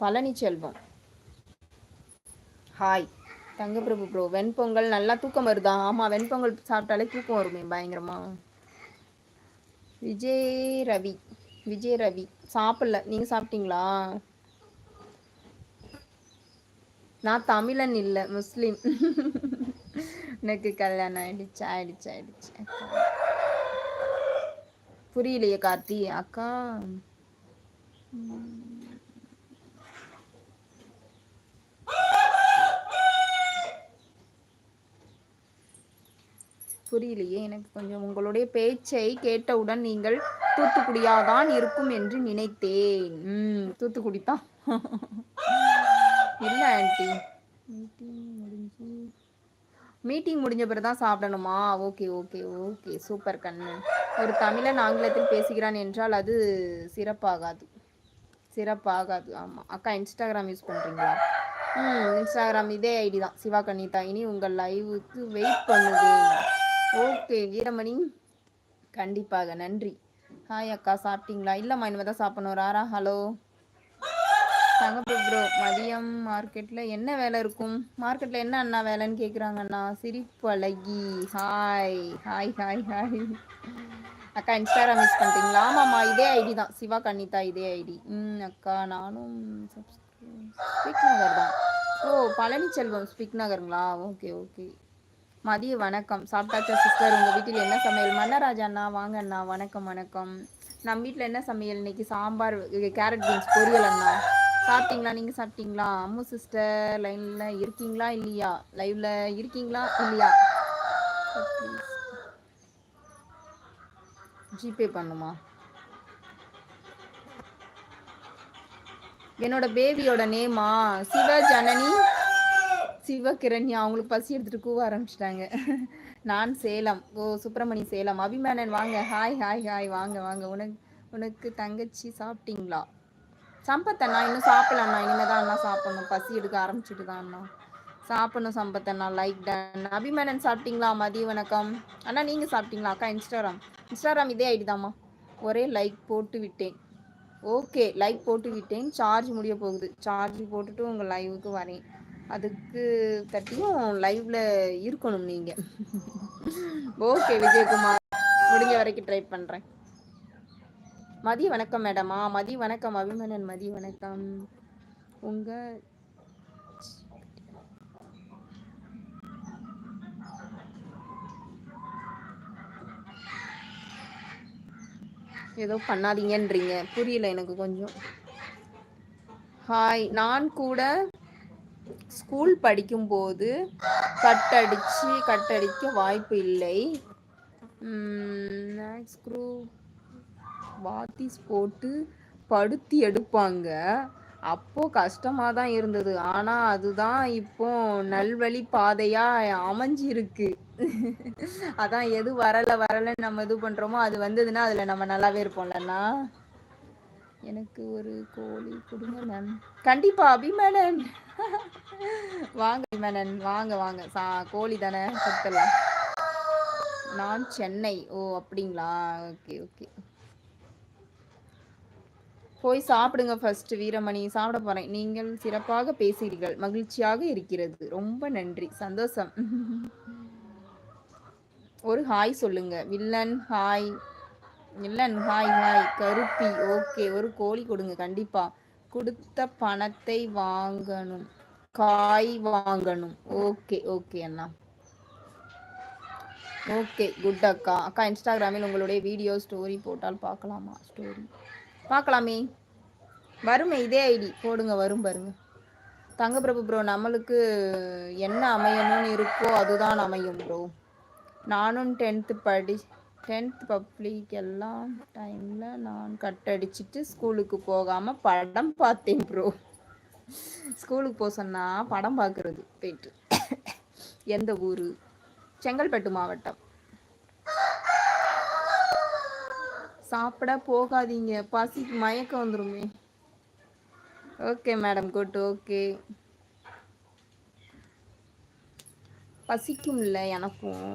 Palaniselvam hi Thangaprabhu bro வெண்பொங்கல் நல்லா தூக்கம் வருதா? ஆமாம் வெண்பொங்கல் சாப்பிட்டாலே தூக்கம் வருமே பயங்கரமா. விஜய் ரவி விஜய் ரவி சாப்பிடல. நீங்கள் சாப்பிட்டீங்களா? நான் தமிழன் இல்லை முஸ்லீம். எனக்கு கல்யாணம் ஆயிடுச்சு ஆயிடுச்சு ஆயிடுச்சு புரியலையே கார்த்தி அக்கா. புரியலையே. எனக்கு கொஞ்சம் உங்களுடைய பேச்சை கேட்டவுடன் நீங்கள் தூத்துக்குடியாதான் இருக்கும் என்று நினைத்தேன். ம் தூத்துக்குடி தான். இல்லை ஆண்டி. மீட்டிங் முடிஞ்சு. மீட்டிங் முடிஞ்ச பிறகு தான் சாப்பிடணுமா? Okay okay okay. சூப்பர் கண்ணு. ஒரு தமிழன் ஆங்கிலத்தில் பேசுகிறான் என்றால் அது சிறப்பாகாது. சிறப்பாகாது ஆமாம் அக்கா இன்ஸ்டாகிராம் யூஸ் பண்ணுறீங்களா ம் இன்ஸ்டாகிராம் இதே ஐடி தான். சிவா கணிதா இனி உங்கள் லைவுக்கு வெயிட் பண்ணுவேன். ஓகே வீரமணி. கண்டிப்பாக நன்றி. ஹாய் அக்கா சாப்பிட்டீங்களா? இல்லைம்மா இனிமேல் தான் சாப்பிடணும். ராரா ஹலோ. தங்கப்பு ப்ரோ மதியம் மார்க்கெட்டில் என்ன வேலை இருக்கும்? மார்க்கெட்டில் என்ன அண்ணா வேலைன்னு கேட்குறாங்கண்ணா சிரிப்பு அழகி. ஹாய் ஹாய் ஹாய் ஹாய் அக்கா இன்ஸ்டாகிராம் யூஸ் பண்ணிட்டீங்களா? ஆமாம்மா இதே ஐடி தான். சிவா கன்னிதா இதே ஐடி ம் அக்கா நானும் ஸ்பிக் நகர் தான். ஓ பழனிச்செல்வம் ஸ்பிக் நகருங்களா ஓகே ஓகே. மதிய வணக்கம். சாப்பிட்டாச்சா சிஸ்டர் உங்கள் வீட்டில் என்ன சமையல்? மன்னராஜா அண்ணா வாங்க அண்ணா வணக்கம் வணக்கம். நம்ம வீட்டில் என்ன சமையல்? இன்னைக்கு சாம்பார் கேரட் பீன்ஸ் பொரியல் அண்ணா. சாப்பிட்டீங்களா? நீங்கள் சாப்பிட்டீங்களா? அம்மு சிஸ்டர் லைனில் இருக்கீங்களா இல்லையா? லைவில் இருக்கீங்களா இல்லையா? ஜிபே பண்ணுமா? என்னோட பேபியோட நேமா சிவ ஜனனி. சிவகிரண்யா அவங்களுக்கு பசி எடுத்துட்டு கூவ ஆரம்பிச்சிட்டாங்க. நான் சேலம் ஓ சுப்பிரமணி சேலம். அபிமானன் வாங்க. ஹாய் ஹாய் ஹாய் வாங்க வாங்க. உனக்கு உனக்கு தங்கச்சி சாப்பிட்டீங்களா? சம்பத் அண்ணா இன்னும் சாப்பிடல அண்ணா. இனிமேல் தான் அண்ணா சாப்பிடணும். பசி எடுக்க ஆரம்பிச்சுட்டு தான் அண்ணா. சாப்பிடணும் சம்பத் அண்ணா. லைக் டன் அபிமானன் சாப்பிட்டீங்களா? மதிய வணக்கம். அண்ணா நீங்கள் சாப்பிட்டீங்களா? அக்கா இன்ஸ்டாகிராம். இன்ஸ்டாகிராம் இதே ஐடி ஒரே லைக் போட்டு விட்டேன். ஓகே லைக் போட்டு விட்டேன். சார்ஜ் முடிய போகுது. சார்ஜ் போட்டுட்டு உங்கள் லைவுக்கு வரேன். அதுக்கு தட்டியும் லைவ்ல இருக்கணும் நீங்க. ஓகே விஜயகுமார். முடிஞ்ச வரைக்கும் ட்ரை பண்றேன். மதிய வணக்கம் மேடமா மதிய வணக்கம் அபிமனன் மதிய வணக்கம். உங்க ஏதோ பண்ணாதீங்கன்றீங்க. புரியல எனக்கு கொஞ்சம். ஹாய் நான் கூட ஸ்கூல் படிக்கும்போது கட்டடிச்சு கட்டடிக்க வாய்ப்பு இல்லை. குரூப் வாத்திஸ் போட்டு படுத்தி எடுப்பாங்க. அப்போ கஷ்டமாக தான் இருந்தது. ஆனால் அதுதான் இப்போ நல்வழி பாதையா அமைஞ்சிருக்கு. அதான் எது வரல வரலன்னு நம்ம இது பண்றோமோ அது வந்ததுன்னா அதுல நம்ம நல்லாவே இருப்போம்லண்ணா. எனக்கு ஒரு கோழி கொடுங்க மேம் கண்டிப்பா அபிமேனன் வாங்க அபிமேனன் வாங்க வாங்க. சா கோழி தானே கொடுத்துடலாம். நான் சென்னை. ஓ அப்படிங்களா? Okay okay. போய் சாப்பிடுங்க ஃபர்ஸ்ட் வீரமணி. சாப்பிட போறேன். நீங்கள் சிறப்பாக பேசுகிறீர்கள். மகிழ்ச்சியாக இருக்கிறது. ரொம்ப நன்றி. சந்தோஷம். ஒரு ஹாய் சொல்லுங்க. Villain hi. இல்லன் ஹாய் ஹாய் கருப்பி ஓகே. ஒரு கோழி கொடுங்க கண்டிப்பா. கொடுத்த பணத்தை வாங்கணும். காய் வாங்கணும். ஓகே ஓகே அண்ணா. ஓகே குட் அக்கா. அக்கா இன்ஸ்டாகிராமில் உங்களுடைய வீடியோ ஸ்டோரி போட்டால் பார்க்கலாமா? ஸ்டோரி பார்க்கலாமே. வருமே இதே ஐடி. போடுங்க வரும் பாருங்க. தங்கப்பிரபு ப்ரோ நம்மளுக்கு என்ன அமையணும்னு இருக்கோ அதுதான் அமையும் ப்ரோ நானும் டென்த்து படி டென்த் பப்ளிக் எல்லாம் டைமில் நான் கட் அடிச்சுட்டு ஸ்கூலுக்கு போகாமல் படம் பார்த்தேன் ப்ரோ ஸ்கூலுக்கு போக சொன்னால் படம் பார்க்குறது போயிட்டு. எந்த ஊர்? செங்கல்பட்டு மாவட்டம். சாப்பிட போகாதீங்க பசிக்கு மயக்கம் வந்துருமே. ஓகே மேடம் குட் ஓகே பசிக்கும் இல்லை எனக்கும்.